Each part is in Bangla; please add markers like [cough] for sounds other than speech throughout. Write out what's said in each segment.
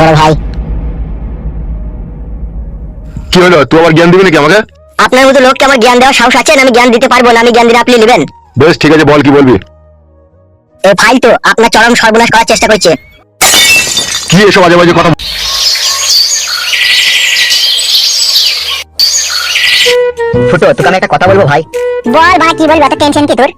বড় ভাই। কি হলো? তুই আবার জ্ঞান দিবি নাকি আমাকে? আপনার মতো লোককে আমার জ্ঞান দেওয়ার সাহস আছে না আমি জ্ঞান দিতে পারব না আমি জ্ঞান দিলে আপনি নেবেন। বেশ ঠিক আছে বল কি বলবি? এ ফাইল তো আপনার চরম সর্বনাশ করার চেষ্টা করছে। কি এসব আজে বাজে কথা ছোট তোকে আমি একটা কথা বলব ভাই। বল ভাই কি বলবি? অত টেনশন কি তোর?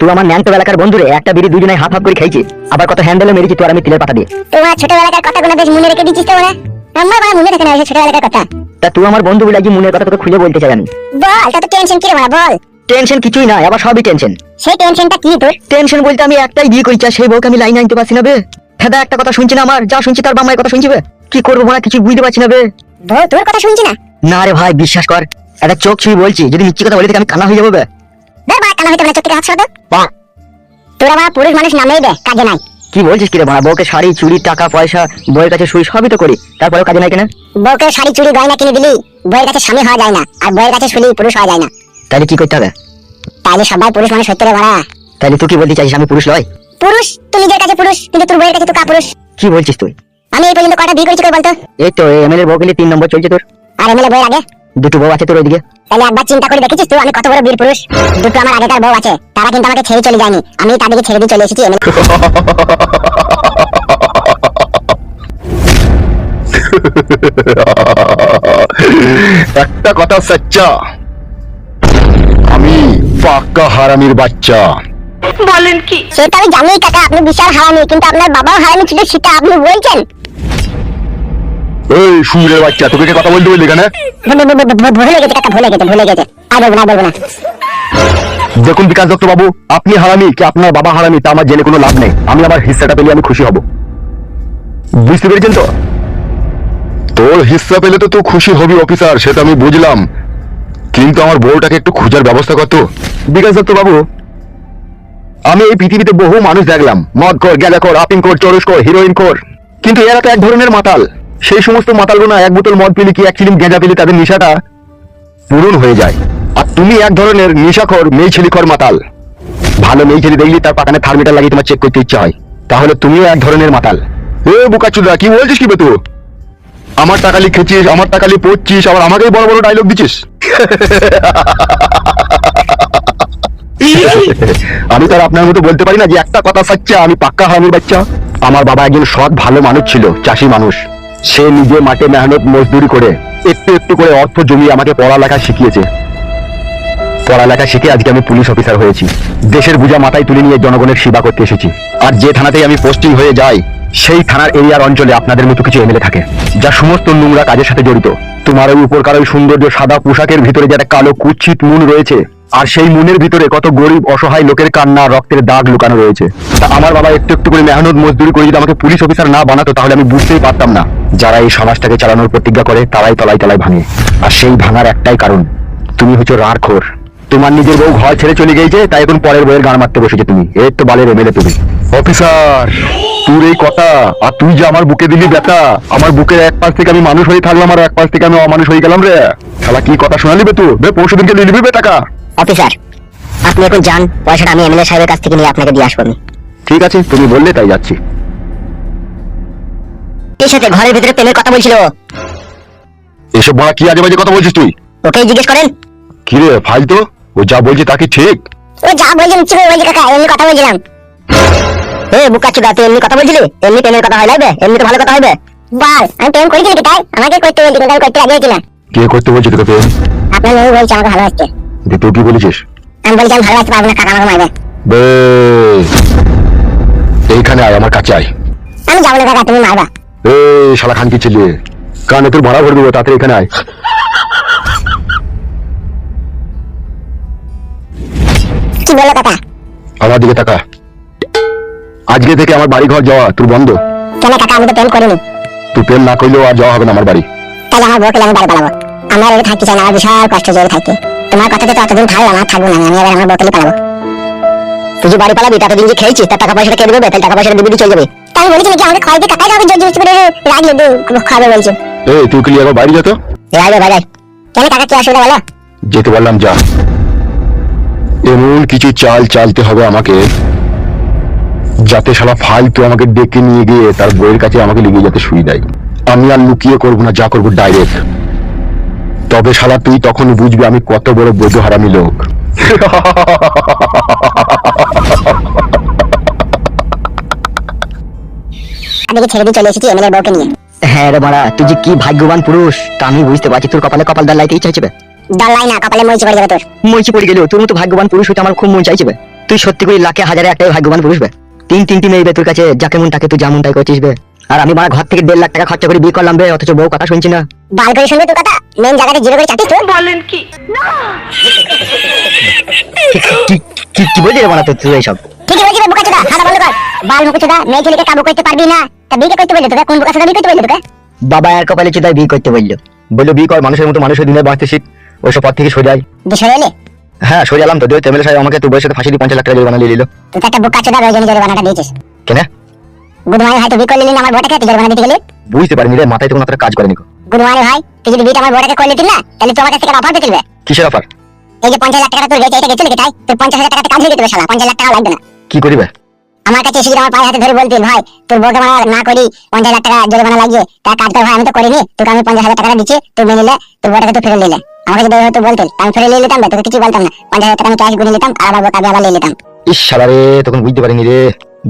তুই আমার ন্যান্ত এলাকার বন্ধুরে একটা বিড়ি দুজনে হাফ হাফ করে খাইছে আবার কত হ্যান্ডেলে মেরেছি তুই আর আমি তিলের পাতা দিয়ে। তোমার ছোটবেলাকার কথাগুলো বেশ মনে রেখে তো আমার বাবা মনে থাকে না ওই ছোটবেলাকার কথা। তা তুই আমার বন্ধু বলে মনের কথা তোকে খুলে বলতে চাই আমি। বল তত টেনশন কি রে বাবা বল। টেনশন কিছুই না আবার সবই টেনশন সেই টেনশনটা কি তোর? টেনশন বলতে আমি একটাই বিয়ে আর সেই বউকে আমি লাইনে আনতে পারছি না বে। ফেদা একটা কথা শুনছি না আমার যা শুনছি তার বাম্মায়ের কথা শুনছি বে। কি করব না কিছু বুঝতে পারছি না বে। তোর কথা শুনছি না। না রে ভাই বিশ্বাস কর একটা চোখ ছুঁই বলছি যদি মিথ্যে কথা বলি আমি কানা হয়ে যাব বে। ধর হইতে না চোখ হাত সরাতো তোরা বাবা পুরুষ মানুষ নামেই দে কাজে নাই। কি বলছিস কি ভাড়া বউকে শাড়ি চুড়ি টাকা পয়সা বউয়ের কাছে শুই সবই তো করি। তারপরেও কাজে নাই কেন? বউকে শাড়ি চুড়ি গয়না কিনে দিলি বউয়ের কাছে স্বামী হওয়া যায় না আর বউয়ের কাছে শুলি পুরুষ হওয়া যায় না। তাহলে কি করতে হবে? তাইলে সবাই পুরুষ মানুষ হইতে রে বাড়া। তাহলে তুই কি বলতে চাইছিস আমি পুরুষ নয় পুরুষ? তুই নিজের কাছে পুরুষ কিন্তু তোর বউয়ের কাছে তুই কাপুরুষ কি বলছিস তুই? আমি এই পর্যন্ত কটা বিয়ে করেছি কই বলতো? এই তো এমএলএ তিন নম্বর চলছে তোর। আর এমএলএ বউয়ের আগে? দুটো বউ আছে তোর ওইদিকে। তাহলে একবার চিন্তা করে দেখেছিস তুই আমি কত বড় বীর পুরুষ? দুটো আমার আগেকার বউ আছে তারা কিন্তু আমাকে ছেড়ে চলে যায়নি। আমি তাদেরকে ছেড়ে দিয়ে চলে এসেছি একটা কথা সচ্চা। আমি পাক্কা হারামির বাচ্চা। বলেন কি? সেটা আমি জানি কাকা আপনি বিশাল হারামি কিন্তু আপনার বাবাও হারামি ছিল সেটা আপনি বলছেন। এই সুরের বাচ্চা, তোকে কথা বলতে বললি ভু- ভুলে গেছে কাকা ভুলে গেছে ভুলে গেছে আর বলব না বলব না দেখুন বিকাশ দত্ত বাবু, আপনি হারামি কি আপনার বাবা হারামি, তা আমার জেনে কোনো লাভ নেই। আমি আমার পেলে আমি খুশি হব। বুঝতে পেরেছেন তো? তোর হিস্সা পেলে তো তুই খুশি হবি, অফিসার সেটা আমি বুঝলাম। কিন্তু আমার বউটাকে একটু খোঁজার ব্যবস্থা করতো বিকাশ দত্ত বাবু, আমি এই পৃথিবীতে বহু মানুষ দেখলাম। মদ কর কর আপিং কর চরস কর হিরোইন কর কিন্তু এরা তো এক ধরনের মাতাল। সেই সমস্ত মাতালগুলো এক বোতল মদ পেলে কি এক চিলিম গেঁজা পেলে তাদের নেশাটা পূরণ হয়ে যায়? আর তুমি এক ধরনের নেশাখর মেয়ে ছেলিখর মাতাল। ভালো মেয়ে ছেলে দেখলি তার পাকানে থার্মিটার লাগিয়ে তোমার চেক করতে ইচ্ছা হয়। তাহলে তুমিও এক ধরনের মাতাল। এ বুকাচুদা কি বলছিস কি বে তুই? আমার টাকা লিখেছিস আমার টাকালি পড়ছিস আবার আমাকেই বড় বড় ডায়লগ দিচ্ছিস? [laughs] আমি তো আপনার মতো বলতে পারি না যে একটা কথা সাচ্চা আমি পাক্কা হারামির বাচ্চা। আমার বাবা একজন সৎ ভালো মানুষ ছিল চাষি মানুষ। সে নিজে মাঠে মেহনত মজদুরি করে একটু একটু করে অর্থ জমিয়ে আমাকে পড়ালেখা শিখিয়েছে। পড়ালেখা শিখে আজকে আমি পুলিশ অফিসার হয়েছি। দেশের বোঝা মাথায় তুলে নিয়ে জনগণের সেবা করতে এসেছি। আর যে থানাতেই আমি পোস্টিং হয়ে যাই, সেই থানার এরিয়ার অঞ্চলে আপনাদের মতো কিছু এমএলএ থাকে, যা সমস্ত নোংরা কাজের সাথে জড়িত। তোমার ওই উপরকার ওই সৌন্দর্য সাদা পোশাকের ভিতরে যে একটা কালো কুচ্ছিত মুন রয়েছে আর সেই মনের ভিতরে কত গরিব অসহায় লোকের কান্না রক্তের দাগ লুকানো রয়েছে। তা আমার বাবা একটু একটু করে মেহনত মজদুরি করে যদি আমাকে পুলিশ অফিসার না বানাতো তাহলে আমি বুঝতেই পারতাম না। যারা এই সমাজটাকে চালানোর প্রতিজ্ঞা করে তারাই তলায় তলায় ভাঙে। আর সেই ভাঙার একটাই কারণ তুমি হচ্ছে রাড়খোর তোমার নিজের বউ ঘর ছেড়ে চলে গিয়েছে তাই এখন পরের বইয়ের গান মারতে বসেছে তুমি। এর তো বালের এমএলএ তুমি। অফিসার! তোর এই কথা আর তুই যে আমার বুকে দিলি ব্যথা আমার বুকের এক পাশ থেকে আমি মানুষ হয়ে থাকলাম আর এক পাশ থেকে আমি অমানুষ হয়ে গেলাম রে। শালা কি কথা শোনালি বে তুই? বে পরশু দিনকে নিয়ে নিবি বে টাকা। অফিসার আপনি এখন যান পয়সাটা আমি এমএলএ সাহেবের কাছ থেকে নিয়ে আপনাকে দিয়ে আসব আমি। ঠিক আছে তুমি বললে তাই যাচ্ছি। এর সাথে ঘরের ভিতরে প্রেমের কথা বলছিল? এসব বড়া কি আজে বাজে কথা বলছিস তুই? ওকেই জিজ্ঞেস করেন। কি রে ফাইল তো ও যা বলছে তা কি ঠিক? ও যা বলছেন কি করে বলছি কাকা এমনি কথা বলছিলাম। এ বুকাচুদা তুই এমনি কথা বলছিলি? এমনি প্রেমের কথা হয় লাগবে এমনি তো ভালো কথা হবে। বল আমি প্রেম করেছি নাকি তাই? আমাকে করতে বলছি কিন্তু আমি করতে রাজি হয়েছি না কে করতে বলছে তোকে প্রেম? আপনার মেয়ে বলছে আমাকে ভালোবাসছে যে তুই কি বলেছিস? আমি বলছি আমি ভালোবাসতে পারব না কাকা আমাকে মারবে। এইখানে আয় আমার কাছে আয়। আমি যাব না কাকা তুমি মারবা। এ শালা খান কি ছেলে কানে তোর ভাড়া ভরে দেবো তাড়াতাড়ি এখানে আয়। কি বলল কাকা? আমার দিকে তাকা। আজকে থেকে আমার বাড়ি ঘর যাওয়া তোর বন্ধ। কেন কাকা আমি তো প্রেম করিনি। তুই প্রেম না করলেও আর যাওয়া হবে না আমার বাড়ি। তাহলে আমার বউকে আমি বাড়ি পালাবো। আমার থাকতে চাই না আমার বিশাল কষ্ট জোরে থাকতে। তোমার কথাতে তো অতদিন থাকলাম আর থাকব না আমি এবার আমার বউকে পালাবো। তুই যে বাড়ি পালাবি তাতে দিন যে খেয়েছিস তার টাকা পয়সাটা কে দেবে? তাহলে টাকা পয়সাটা দিবি চলে যাবে। তাই বলেছি নাকি? আমাকে জোর জোর করে রাখলে খাবে বলছে। এ তুই কি একবার বাড়ি আয়। ভাই কেন কাকা কি অসুবিধা বলো? যেতে বললাম যা। এমন কিছু চাল চালতে হবে আমাকে যাতে শালা ফালতু আমাকে ডেকে নিয়ে গিয়ে তার বইয়ের কাছে আমাকে লিখে যাতে শুই দেয় আমি আর লুকিয়ে করব না যা করব ডাইরেক্ট তবে শালা তুই তখন বুঝবি আমি কত বড় বৈধ হারামি লোক আদিকে ছেড়ে দিয়ে চলে এসেছি এমএলএ বউকে নিয়ে। হ্যাঁ রে মারা তুই যে কি ভাগ্যবান পুরুষ তা আমি বুঝতে পারছি। তোর কপালে কপাল দাল লাইতেই চাইছে বে। ডলাই না কপালে মরিচি পড়ে যাবে তোর। মইছি পড়ে গেলেও তোর মতো ভাগ্যবান পুরুষ হইতে আমার খুব মন চাইছে বে। তুই সত্যি করে লাখে হাজারে একটাই ভাগ্যবান পুরুষ বে। তিন তিনটি মেয়ে বে তোর কাছে যাকে মন তাকে তুই যেমন তাই করছিস বে। আর আমি মারা ঘর থেকে দেড় লাখ টাকা খরচা করে বিয়ে করলাম বে অথচ বউ কথা শুনছি না। বাল করে শুনবে তোর কথা? মেন জায়গাতে জিরো করে চাটিস তুই কি? কি কি বলছিস রে মারা তুই তুই এইসব? ঠিকই বলছিস বুকাচোদা হালা বন্ধ কর। বাল মুকুচোদা মেয়ে ছেলেকে কাবু করতে পারবি না। তা বিয়ে করতে বললি তোকে? কোন বুকাচোদা বিয়ে করতে বললি তোকে? বাবা আর কপালে চুদায় বিয়ে করতে বলল। বলল বিয়ে কর মানুষের মতো মানুষের দিনে বাঁচতে শিখ ওইসব পথ থেকে সোজাই বিষয় এলে? হ্যাঁ সোজালাম তো। দুই তেমেলে সাহেব আমাকে তুই বয়সে ফাঁসি দিয়ে পঞ্চাশ লাখ টাকা জরিমানা নিয়ে নিল তুই তো একটা বুকাচোদা রজনী জরিমানাটা দিয়েছিস। কেন? গুদমানি ভাই তুই বিয়ে করলি না আমার বউটাকে তুই জরিমানা দিতে গেলি? বুঝতে পারিনি রে মাথায় তো কোনো একটা কাজ করেনি গো। গুদমানি ভাই তুই যদি বিয়েটা আমার বউটাকে করলি না তাহলে তোমার কাছ থেকে অফার পেয়ে চলবে। কিসের অফার? এই যে পঞ্চাশ লাখ টাকা তোর গেছে এটা গেছে নাকি তাই? তোর পঞ্চাশ হাজার টাকাতে কাজ হয়ে যেতে শালা পঞ্চাশ লাখ টাকা লাগবে না। কি করিবে? আমার কাছে এসে আমার পায়ে হাতে ধরে বলতিল ভাই তোর বউকে মানে না করি পঞ্চাশ লাখ টাকা জরিমানা লাগিয়ে তার কাজ কর ভাই আমি তো করিনি তোকে আমি পঞ্চাশ হাজার টাকা দিচ্ছি তুই মেনে নিলে তোর বউটাকে তুই ফিরে নিলে আমাকে যদি হয়তো বলতিল আমি ফিরে নিয়ে নিতাম তোকে কিছু বলতাম না। পঞ্চাশ হাজার টাকা আমি ক্যাশ গুনে নিতাম আর আবার বউকে আবার নিয়ে নিতাম। ইস শালা রে তখন বুঝতে পারিনি রে।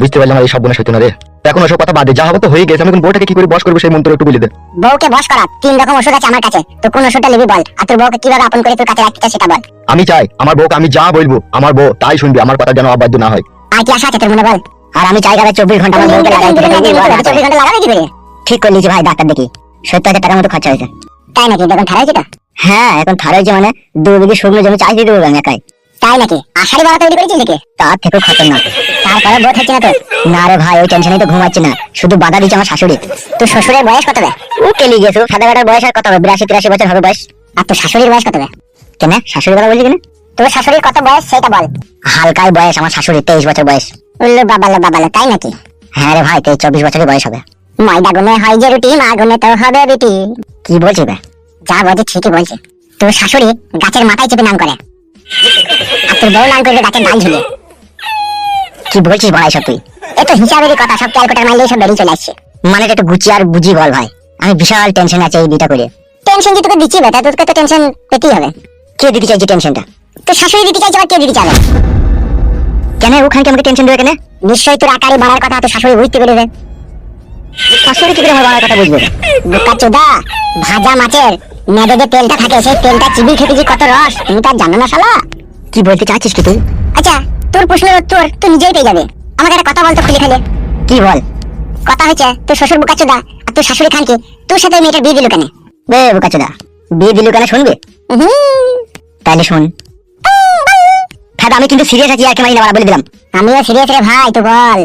বুঝতে পারলাম আর এই সব বোনা সত্য না রে। এখন ওসব কথা বাদে যা হবে তো হয়ে গেছে। আমি এখন বউটাকে কি করে বস করব সেই মন্ত্র একটু বলে দে। বউকে বস করা তিন রকম ওষুধ আছে আমার কাছে। তো কোন ওষুধটা নিবি বল আর তোর বউকে কীভাবে আপন করে তোর কাছে রাখতে সেটা বল। আমি চাই আমার বউকে আমি যা বলব আমার বউ তাই শুনবি আমার কথা যেন অবাধ্য না হয়। আর কি আশা আছে তোর মনে বল? আর আমি চাই যাবে চব্বিশ ঘণ্টা আমার বউকে লাগাই চব্বিশ ঘণ্টা লাগাবে কি করে? ঠিক করলি যে ভাই ডাক্তার দেখি। সত্তর হাজার টাকার মতো খরচা হয়েছে। তাই নাকি? দেখুন থারা হয়েছে হ্যাঁ এখন হয়েছে মানে দু বিঘি শুকনো জমি চাষ দিয়ে দেবো একাই। তাই নাকি? আষাঢ়ি বাড়া তৈরি করেছিস নাকি? তার থেকেও খতরনাক। তারপরে বোধ হচ্ছে না তোর না রে ভাই ওই টেনশনে তো ঘুমাচ্ছি না। শুধু বাধা দিচ্ছে আমার শাশুড়ি। তোর শ্বশুরের বয়স কত বে ও কেলি গেছো সাদা বেটার বয়স আর কত হবে? বিরাশি তিরাশি বছর হবে বয়স। আর তোর শাশুড়ির বয়স কত বে কেন? শাশুড়ি কথা বলছি কেন? তোর শাশুড়ির কত বয়স সেটা বল। হালকাই বয়স আমার শাশুড়ির তেইশ বছর বয়স। উল্লু বাবালো বাবালো তাই নাকি? হ্যাঁ রে ভাই তেইশ চব্বিশ বছরের বয়স হবে। ময়দা গুনে হয় যে রুটি মা গুনে তো হবে রুটি। কি বলছি বে যা বলছি ঠিকই বলছি। তোর শাশুড়ি গাছের মাথায় চেপে নাম করে। তোর বউ নাম করবে গাছের ডাল ঝুলিয়ে কি বলছিস বড়াই সব তুই? এ তো হিসাবেরই কথা সব ক্যালকুলেটার মারলেই সব বেরিয়ে চলে আসছে। মানে একটু গুছিয়ে আর বুঝি বল ভাই। আমি বিশাল টেনশন আছে এই বিটা করে। টেনশন যে তোকে দিচ্ছি বেটা তোকে তো টেনশন পেতেই হবে। কে দিতে চাইছে টেনশনটা তোর শাশুড়ি দিতে চাইছে আর কে দিতে চাবে কেন? ওখানে আমাকে টেনশন দেবে কেন? নিশ্চয়ই তোর আকারে বাড়ার কথা তোর শাশুড়ি বুঝতে পেরেছে। শাশুড়ি কি করে বাড়ার কথা বুঝবে? বোকা চোদা ভাজা মাছের মেদে যে তেলটা থাকে সেই তেলটা খেতে যে কত রস তুমি তার জানো না শালা। কি বলতে চাচ্ছিস কি তুই? আচ্ছা তোর প্রশ্নের উত্তর তুই নিজেই পেয়ে যাবে। আমাকে একটা কথা বলতো খুলে খালে কি বল? কথা হচ্ছে তোর শ্বশুর বোকাচোদা আর তোর শাশুড়ি খানকে তোর সাথে মেয়েটার বিয়ে দিল কেন? বে বোকাচোদা বিয়ে দিল কেন শুনবে? তাহলে শুন। আমি কিন্তু সিরিয়াস আছি আর কি মারি না বাড়া, বলে দিলাম। আমিও সিরিয়াস রে ভাই তো বল।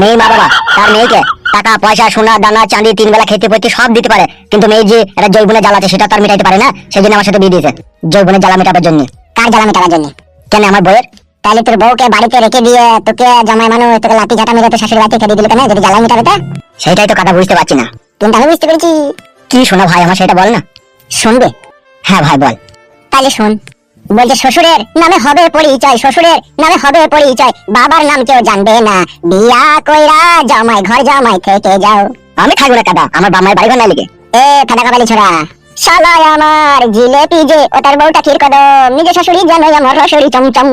মেয়ে মা বাবা তার মেয়েকে টাকা, পয়সা, সোনা, দানা, চাঁদি, তিন বেলা খেতে পড়তে সব দিতে পারে। কিন্তু মেয়ে যে একটা জৈবনে জ্বালাতে সেটা তার মেটাইতে পারে না। সেই জন্য আমার সাথে বিয়ে দিয়েছে। জৈবনে জ্বালা মেটাবার জন্য। কার জ্বালা মেটাবার জন্য? কেন আমার বউয়ের? তাহলে তোর বউকে বাড়িতে রেখে দিয়ে তোকে জামাই মানুষ, তোকে লাঠি ঝাঁটা মেরে তোর শাশুড়ি বাড়িতে খেতে দিল কেন? যদি জ্বালা মেটাবে তা? সেটাই তো কথা, বুঝতে পারছি না। কিন্তু আমি বুঝতে পেরেছি। কি শোনা ভাই, আমার সেটা বল না। শুনবে? হ্যাঁ ভাই, বল। তাহলে শোন। বলছে শ্বশুরের নামে হবে পরিচয় শ্বশুরের নামে হবে পরিচয়। বাবার নাম কেউ জানবে না। বিয়া কইরা জামাই ঘর জামাই থেকে যাও। আমি থাকব না কাদা আমার বামায় বাড়ি ঘর না লেগে এ ফাটা কাবালি ছোড়া। শালায় আমার জিলেপি যে ওটার বউটা ক্ষীর কদম। নিজে শাশুড়ি জানোই আমার রসুরি চমচম।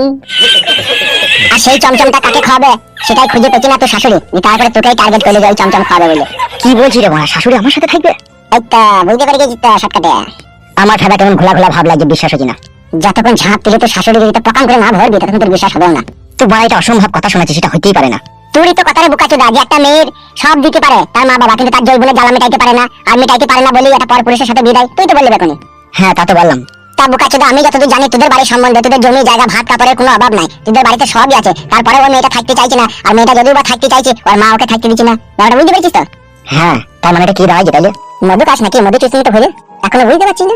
আর সেই চমচমটা কাকে খাবে সেটাই খুঁজে পেছি না তো শাশুড়ি। নি তারপরে তোকেই টার্গেট করে যাই চমচম খাবে বলে। কি বলছি রে মা শাশুড়ি আমার সাথে থাকবে? একটা বুঝতে পারি গেছিস তো শর্টকাটে আমার ঠাডা কেমন ঘোলা ঘোলা ভাব লাগে বিশ্বাস হচ্ছে না। যতক্ষণ ঝাঁপ তুলে তোর শাশুড়ি যদি পকাম করে না ভরবি তখন তোর বিশ্বাস হবে না। তুই বড় এটা অসম্ভব কথা শোনাচ্ছিস সেটা হইতেই পারে না। তোরই তো কথারে বুকা চোদা যে একটা মেয়ের সব দিতে পারে তার মা বাবা কিন্তু তার জৈবনে জ্বালা মেটাইতে পারে না আর মেটাইতে পারে না বলেই একটা পর পুরুষের সাথে বিদায় তুই তো বললি এখনই হ্যাঁ তা তো বললাম। তা বুকা চোদা আমি যতদূর জানি তোদের বাড়ির সম্বন্ধে তোদের জমি জায়গা ভাত কাপড়ের কোনো অভাব নাই। তোদের বাড়িতে সবই আছে তারপরে ওই মেয়েটা থাকতে চাইছে না আর মেয়েটা যদিও বা থাকতে চাইছে ওর মা ওকে থাকতে দিচ্ছে না। ব্যাপারটা বুঝতে পেরেছিস তো? হ্যাঁ তার মানে এটা কি রায় তাইলে মধু কাজ নাকি মধু চুষনি তো হলে। এখনও বুঝতে পারছি না?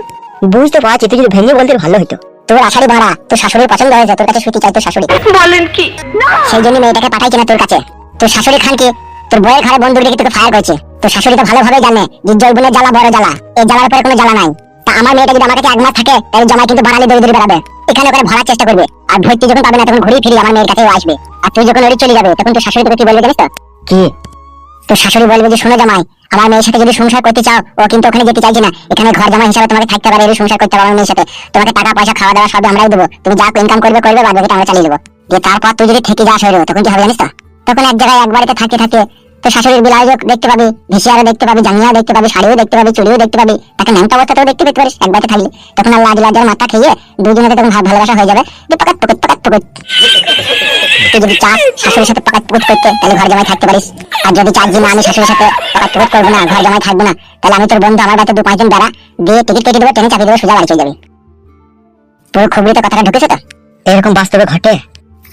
বুঝতে পারছি তুই যদি ভেঙে বলতে ভালো হতো তোর আশারি ভাড়া তোর শাশুড়ির পছন্দ হয়েছে তোর কাছে ছুটি চাই তোর শাশুড়ি। বলেন কি? সেই জন্য মেয়েটাকে পাঠাইছে না তোর কাছে। তোর শাশুড়ি খানকে তোর বইয়ের ঘরে বন্ধু রেখে তোকে ফায়ার করেছে। তোর শাশুড়ি তো ভালোভাবে জানে যে জৈবনের জ্বালা বড় জ্বালা। এই জ্বালার পরে কোনো জ্বালা নাই। তা আমার মেয়েটা যদি আমার কাছে এক মাস থাকে তাহলে জামাই কিন্তু বাড়ালে দৌড়ে দৌড়ে বেড়াবে। এখানে ওখানে ভরার চেষ্টা করবে। আর ভর্তি যখন পাবে না তখন ঘুরিয়ে ফিরিয়ে আমার মেয়ের কাছেও আসবে। আর তুই যখন ওরি চলে যাবে তখন তোর শাশুড়ি তোকে কি বলবে জানিস তো? কি? তো শাশুড়ি বলবে যে, শোনো জামাই, আমার মেয়ের সাথে যদি সংসার করতে চাও, ও কিন্তু ওখানে যেতে চাইছে না। এখানে ঘর জামাই হিসাবে তোমাকে থাকতে পারে সংসার করতে পারো মেয়ের সাথে। তোমাকে টাকা, পয়সা, খাওয়া দাওয়া সব আমরাই দেবো। তুমি যা ইনকাম করবে করবে বাদ বাকিটা আমরা চালিয়ে দেবো। তারপর তুই যদি থেকে যাস হইল, তখন কি হবে জানিস তো? তখন এক জায়গায় এক বাড়িতে থাকতে থাকতে তো শাশুড়ির বিলাইও দেখতে পাবি ভিসিয়ারও দেখতে পাবি, জাঙ্গিয়াও দেখতে পাবি, শাড়িও দেখতে পাবি, চুড়িও দেখতে পাবি, তাকে ন্যাংটা অবস্থাতেও দেখতে পেতে পারিস, এক বাড়িতে থাকলে। তখন আর লাজ মাথা খেয়ে দুজনে তখন ভালোবাসা হয়ে যাবে। যে পাকাত, পুকুত পাকাত, পুকুত। তুই যদি চাস শাশুড়ির সাথে পাকাত পুকুত করতে তাহলে ঘর জামাই থাকতে পারিস। আর যদি চাস যে না আমি শাশুড়ির সাথে পাকাত পুকুত করব না ঘর জামাই থাকব না তাহলে আমি তোর বন্ধু আমার বাড়িতে দু পাঁচজন বেড়া দিয়ে টিকিট কেটে দেবো ট্রেনে চাপিয়ে দেবো সোজা বাড়ি চলে যাবি। তোর খুবরিতে কথাটা ঢুকেছে তো? এরকম বাস্তবে ঘটে?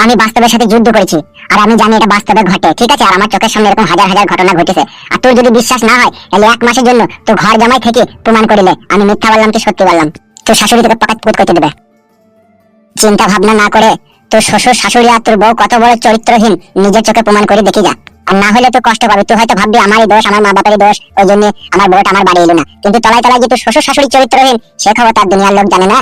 আমি বাস্তবের সাথে যুদ্ধ করেছি আর আমি জানি এটা বাস্তবে ঘটে ঠিক আছে? আর আমার চোখের সামনে এরকম হাজার হাজার ঘটনা ঘটেছে। আর তোর যদি বিশ্বাস না হয় তাহলে এক মাসের জন্য তো ঘর জামাই থেকে প্রমাণ করিলে আমি মিথ্যা বললাম তো সত্যি বললাম? তোর শাশুড়ি তোকে পাকাত পুকুত করতে দেবে। চিন্তা ভাবনা না করে তোর শ্বশুর, শাশুড়ি আর তোর বউ কত বড় চরিত্রহীন, নিজের চোখে প্রমাণ করে দেখি যা। আর না হলে তো কষ্ট পাবে। তুই হয়তো ভাববি, আমারই দোষ, আমার মা বাপেরই দোষ, ওই জন্য আমার বউটা আমার বাড়ি এলো না। কিন্তু তলায় তলায় যে তোর শ্বশুর, শাশুড়ি চরিত্রহীন, সে খবর তার দুনিয়ার লোক জানে না।